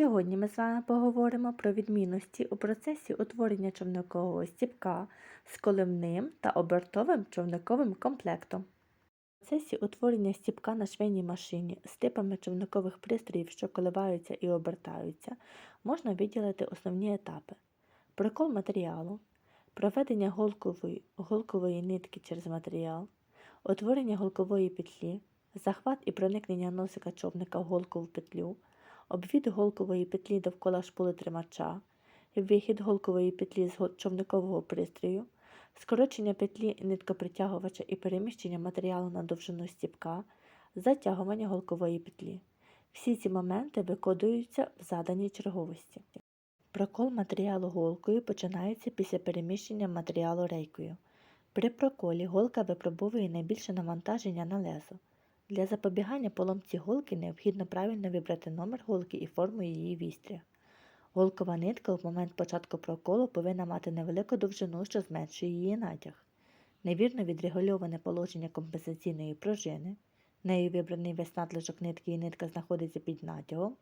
Сьогодні ми з вами поговоримо про відмінності у процесі утворення човникового стіпка з коливним та обертовим човниковим комплектом. У процесі утворення стіпка на швейній машині з типами човникових пристроїв, що коливаються і обертаються, можна виділити основні етапи: прокол матеріалу, проведення голкової, голкової нитки через матеріал, утворення голкової петлі, захват і проникнення носика човника в голкову петлю, обвід голкової петлі довкола шпули тримача, вихід голкової петлі з човникового пристрою, скорочення петлі ниткопритягувача і переміщення матеріалу на довжину стіпка, затягування голкової петлі. Всі ці моменти виконуються в заданій черговості. Прокол матеріалу голкою починається після переміщення матеріалу рейкою. При проколі голка випробовує найбільше навантаження на лезо. Для запобігання поломці голки необхідно правильно вибрати номер голки і форму її вістря. Голкова нитка в момент початку проколу повинна мати невелику довжину, що зменшує її натяг. Невірно відрегульоване положення компенсаційної пружини, нею вибраний весь надлишок нитки і нитка знаходиться під натягом,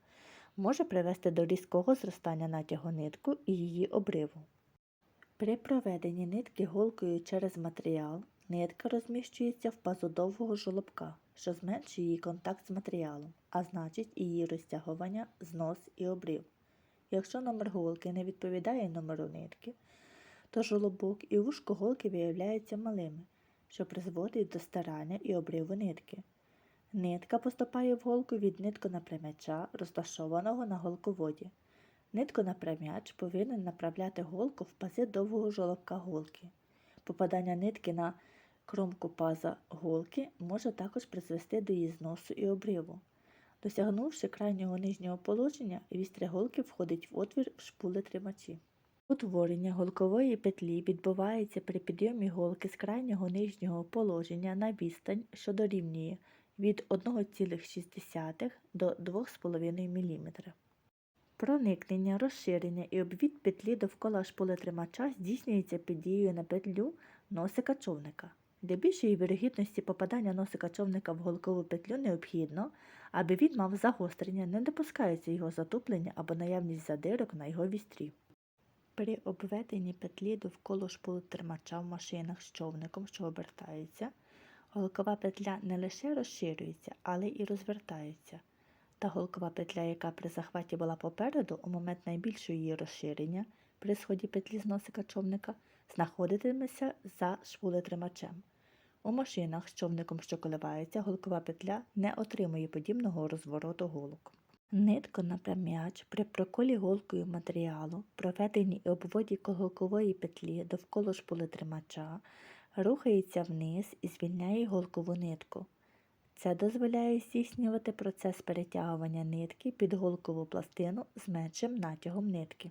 може привести до різкого зростання натягу нитку і її обриву. При проведенні нитки голкою через матеріал нитка розміщується в пазу довгого жолобка, що зменшує її контакт з матеріалом, а значить і її розтягування, знос і обрив. Якщо номер голки не відповідає номеру нитки, то жолобок і вушко голки виявляються малими, що призводить до старання і обриву нитки. Нитка поступає в голку від нитконапрямяча, розташованого на голководі. Нитконапрямяч повинен направляти голку в пази довгого жолобка голки. Попадання нитки на кромку паза голки може також призвести до її зносу і обриву. Досягнувши крайнього нижнього положення, вістря голки входить в отвір в шпули тримачі. Утворення голкової петлі відбувається при підйомі голки з крайнього нижнього положення на відстань, що дорівнює від 1,6 до 2,5 мм. Проникнення, розширення і обвід петлі довкола шпули тримача здійснюється під дією на петлю носика човника. Для більшої вірогідності попадання носика човника в голкову петлю необхідно, аби він мав загострення, не допускається його затуплення або наявність задирок на його вістрі. При обведенні петлі довкола шпули тримача в машинах з човником, що обертається, голкова петля не лише розширюється, але і розвертається. Та голкова петля, яка при захваті була попереду, у момент найбільшого її розширення при сході петлі з носика човника, знаходитиметься за шпулетримачем. У машинах з човником, що коливається, голкова петля не отримує подібного розвороту голок. Нитко напрям'яч при проколі голкою матеріалу, проведенні і обводі голкової петлі довкола шпулетримача, рухається вниз і звільняє голкову нитку. Це дозволяє здійснювати процес перетягування нитки під голкову пластину з меншим натягом нитки.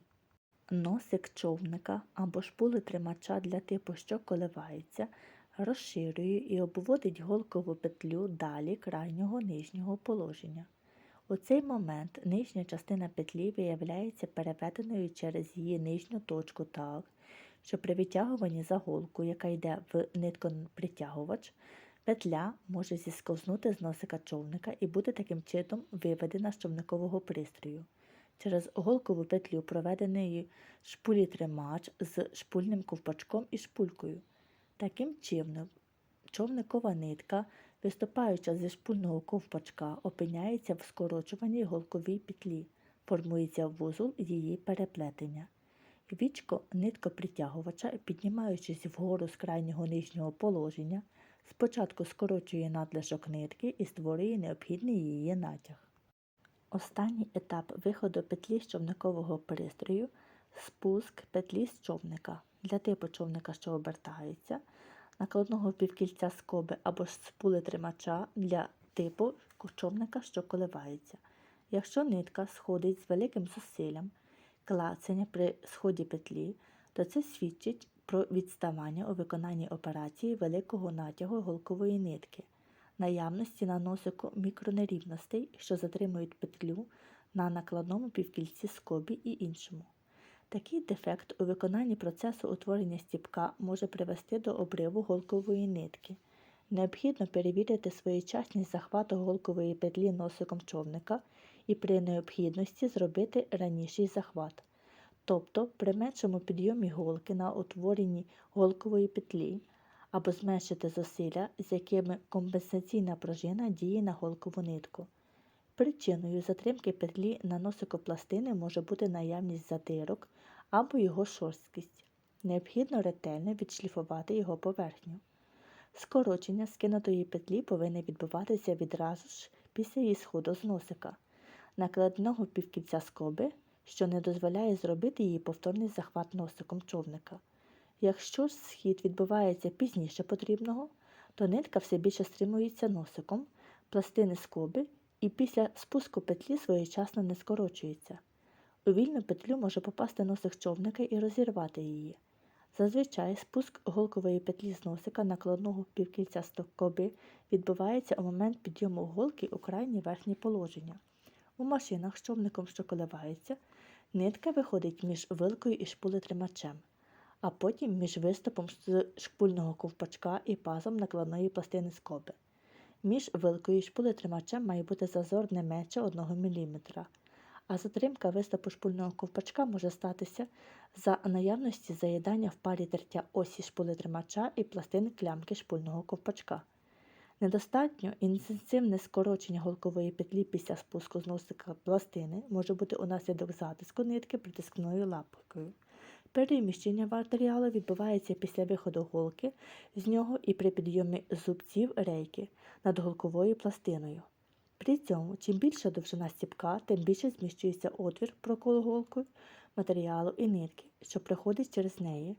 Носик човника або шпули тримача для типу, що коливається, розширює і обводить голкову петлю далі крайнього нижнього положення. У цей момент нижня частина петлі виявляється переведеною через її нижню точку так, що при витягуванні за голку, яка йде в ниткопритягувач, Петля може зісковзнути з носика човника і бути таким чином виведена з човникового пристрою. Через голкову петлю проведений шпулі тримач з шпульним ковпачком і шпулькою. Таким чином, човникова нитка, виступаюча зі шпульного ковпачка, опиняється в скорочуваній голковій петлі, формується вузол її переплетення. Вічко ниткопритягувача, піднімаючись вгору з крайнього нижнього положення, Спочатку скорочує надлишок нитки і створює необхідний її натяг. Останній етап виходу петлі з човникового пристрою спуск петлі з човника. Для типу човника, що обертається, накладного півкільця скоби або ж спули тримача для типу човника, що коливається. Якщо нитка сходить з великим зусиллям клацання при сході петлі, то це свідчить про відставання у виконанні операції великого натягу голкової нитки, наявності на носику мікронерівностей, що затримують петлю на накладному півкільці скобі і іншому. Такий дефект у виконанні процесу утворення стіпка може привести до обриву голкової нитки. Необхідно перевірити своєчасність захвату голкової петлі носиком човника і при необхідності зробити раніший захват. Тобто при меншому підйомі голки на утворенні голкової петлі або зменшити зусилля, з якими компенсаційна пружина діє на голкову нитку. Причиною затримки петлі на носику пластини може бути наявність затирок або його шорсткість. Необхідно ретельно відшліфувати його поверхню. Скорочення скинутої петлі повинне відбуватися відразу ж після її сходу з носика, накладного півкільця скоби, що не дозволяє зробити її повторний захват носиком човника. Якщо схід відбувається пізніше потрібного, то нитка все більше стримується носиком, пластини скоби і після спуску петлі своєчасно не скорочується. У вільну петлю може попасти носик човника і розірвати її. Зазвичай спуск голкової петлі з носика накладного півкільця скоби відбувається у момент підйому голки у крайнє верхнє положення. У машинах з човником, що коливається, нитка виходить між вилкою і шпулетримачем, а потім між виступом з шпульного ковпачка і пазом накладної пластини скоби. Між вилкою і шпулетримачем має бути зазор не менше 1 мм, а затримка виступу шпульного ковпачка може статися за наявності заїдання в парі тертя осі шпулетримача і пластини клямки шпульного ковпачка. Недостатньо інтенсивне скорочення голкової петлі після спуску з носика пластини може бути унаслідок затиску нитки притискною лапкою. Переміщення матеріалу відбувається після виходу голки з нього і при підйомі зубців рейки над голковою пластиною. При цьому, чим більша довжина стіпка, тим більше зміщується отвір проколу голкою матеріалу і нитки, що проходить через неї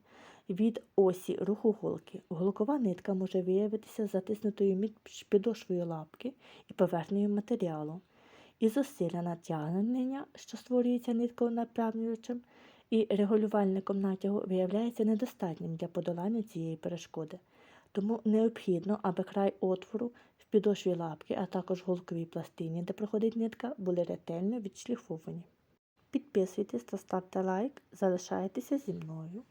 від осі руху голки. Голкова нитка може виявитися затиснутою між підошвою лапки і поверхнею матеріалу. І зусилля натягнення, що створюється ниткою направлювачем і регулювальником натягу, виявляється недостатнім для подолання цієї перешкоди. Тому необхідно, аби край отвору в підошві лапки, а також голковій пластині, де проходить нитка, були ретельно відшліфовані. Підписуйтесь та ставте лайк, залишайтеся зі мною.